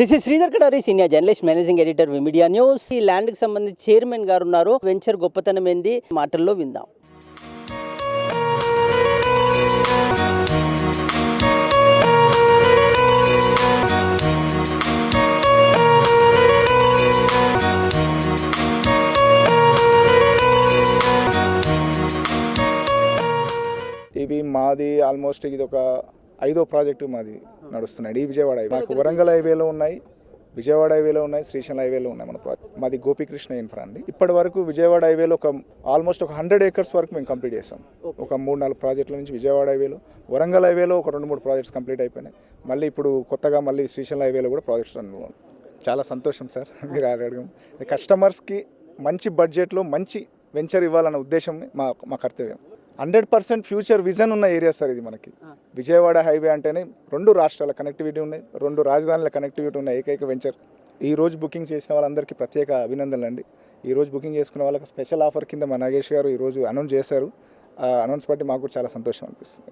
This is Sridhar Kadari senior journalist managing editor media news ఈ ల్యాండ్కి సంబంధించి chairman గారు ఉన్నారు. వెంచర్ గొప్పతనం ఏంది? మాటల్లో విందాం. ఇవి మాది ఆల్మోస్ట్ ఇది ఒక ఐదో ప్రాజెక్టు మాది నడుస్తున్నాయి ఈ విజయవాడ హైవే. మాకు వరంగల్ హైవేలో ఉన్నాయి విజయవాడ హైవేలో ఉన్నాయి శ్రీశైలం హైవేలో ఉన్నాయి మన ప్రాజెక్ట్. మాది గోపీకృష్ణ ఇన్ఫ్రా అండి. ఇప్పటి వరకు విజయవాడ హైవేలో ఒక ఆల్మోస్ట్ ఒక హండ్రెడ్ ఏకర్స్ వరకు మేము కంప్లీట్ చేసాం ఒక మూడు నాలుగు ప్రాజెక్టుల నుంచి విజయవాడ హైవేలో వరంగల్ హైవేలో ఒక రెండు మూడు ప్రాజెక్ట్స్ కంప్లీట్ అయిపోయినాయి. మళ్ళీ ఇప్పుడు కొత్తగా మళ్ళీ శ్రీశైలం హైవేలో కూడా ప్రాజెక్ట్స్. చాలా సంతోషం సార్ మీరు అడగడం కస్టమర్స్కి మంచి బడ్జెట్లో మంచి వెంచర్ ఇవ్వాలన్న ఉద్దేశం మా మా కర్తవ్యం. హండ్రెడ్ పర్సెంట్ ఫ్యూచర్ విజన్ ఉన్న ఏరియా సార్ ఇది మనకి. విజయవాడ హైవే అంటేనే రెండు రాష్ట్రాల కనెక్టివిటీ ఉన్నాయి రెండు రాజధానుల కనెక్టివిటీ ఉన్న ఏకైక వెంచర్ ఈ రోజు బుకింగ్ చేసిన వాళ్ళందరికీ ప్రత్యేక అభినందనలు అండి. ఈ రోజు బుకింగ్ చేసుకున్న వాళ్ళకి స్పెషల్ ఆఫర్ కింద మా నాగేష్ గారు ఈరోజు అనౌన్స్ చేశారు. ఆ అనౌన్స్ బట్టి మాకు చాలా సంతోషం అనిపిస్తుంది.